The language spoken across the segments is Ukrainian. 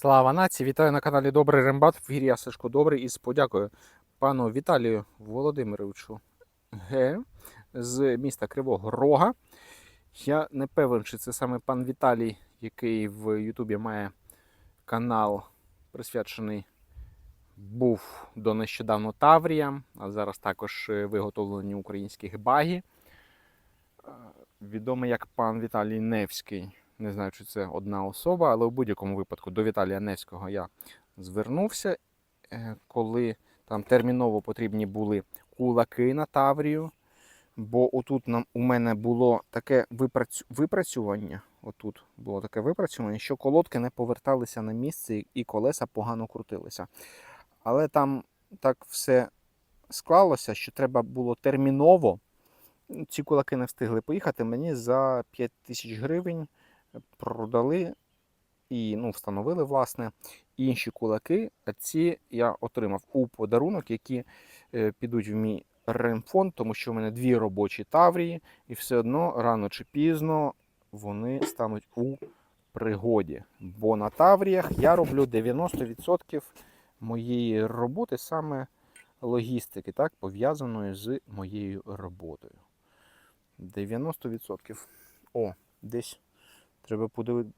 Слава нації! Вітаю на каналі Добрий Рембат. В ефірі я Сашко Добрий із подякою пану Віталію Володимировичу Г. з міста Кривого Рога. Я не певен, чи це саме пан Віталій, який в Ютубі має канал, присвячений був до нещодавно Тавріям, а зараз також е, виготовлені українських багі. Е, Відомий як пан Віталій Невський. Не знаю, чи це одна особа, але в будь-якому випадку до Віталія Невського я звернувся, е, коли там терміново потрібні були кулаки на Таврію. Бо отут нам, у мене було таке випрацю, випрацювання. Отут було таке випрацювання, що колодки не поверталися на місце і колеса погано крутилися. Але там так все склалося, що треба було терміново. Ці кулаки не встигли поїхати. Мені за 5 тисяч гривень продали і ну, встановили власне інші кулаки. Ці я отримав у подарунок, які е, підуть в мій ремфонд, тому що в мене дві робочі таврії, і все одно рано чи пізно вони стануть у пригоді. Бо на тавріях я роблю 90% моєї роботи саме логістики, так, пов'язаної з моєю роботою. 90%. О, десь треба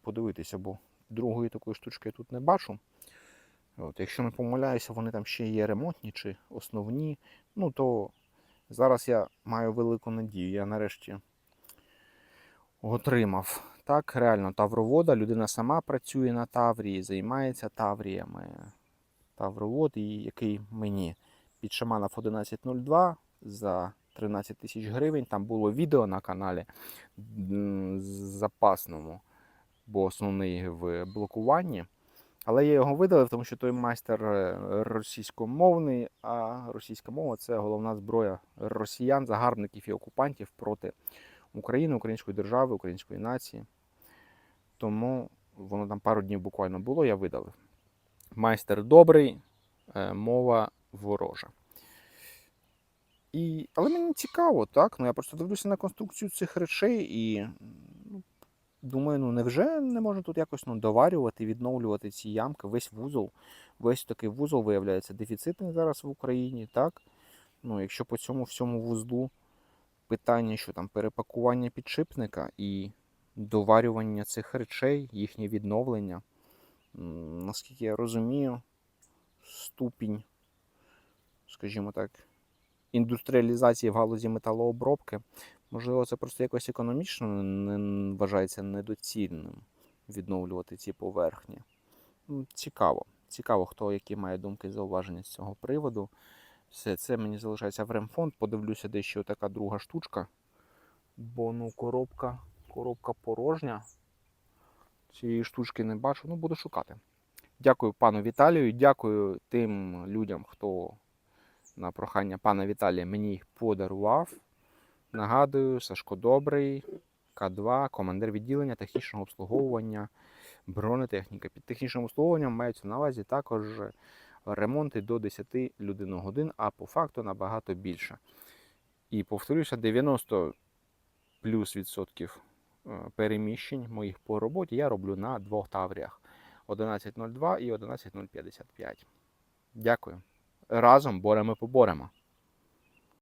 подивитися, бо другої такої штучки я тут не бачу. От, якщо не помиляюся, вони там ще є ремонтні чи основні. Ну, то зараз я маю велику надію. Я нарешті отримав. Так, реально, тавровода. Людина сама працює на Таврії, займається Тавріями. Тавровод, який мені підшаманав 1102 за 13 тисяч гривень. Там було відео на каналі запасному, бо основний в блокуванні. Але я його видалив, тому що той майстер е, російськомовний, а російська мова це головна зброя росіян, загарбників і окупантів проти України, української держави, української нації. Тому воно там пару днів буквально було, я видалив. Майстер добрий, е, мова ворожа. І, але мені цікаво, так? Ну, я просто дивлюся на конструкцію цих речей і ну, думаю, ну невже не можна тут якось ну, доварювати, відновлювати ці ямки, весь вузол. Весь такий вузол виявляється дефіцитний зараз в Україні, так? Ну, якщо по цьому всьому вузлу питання, що там перепакування підшипника і доварювання цих речей, їхнє відновлення, наскільки я розумію, ступінь, скажімо так, індустріалізації в галузі металообробки, можливо, це просто якось економічно не вважається недоцільним відновлювати ці поверхні. Цікаво. Цікаво, хто які має думки і зауваження з цього приводу. Все це мені залишається в ремфонд. Подивлюся, де ще така друга штучка. Бо ну коробка, коробка порожня. Цієї штучки не бачу. Ну, буду шукати. Дякую пану Віталію. Дякую тим людям, хто на прохання пана Віталія мені їх подарував. Нагадую, Сашко Добрий, К2, командир відділення технічного обслуговування, бронетехніка. Під технічним обслуговуванням мається на увазі також ремонти до 10 людиногодин, а по факту набагато більше. І повторюся, 90 плюс відсотків е, переміщень моїх по роботі я роблю на двох тавріях 11.02 і 11.055. Дякую. Разом боремо поборемо.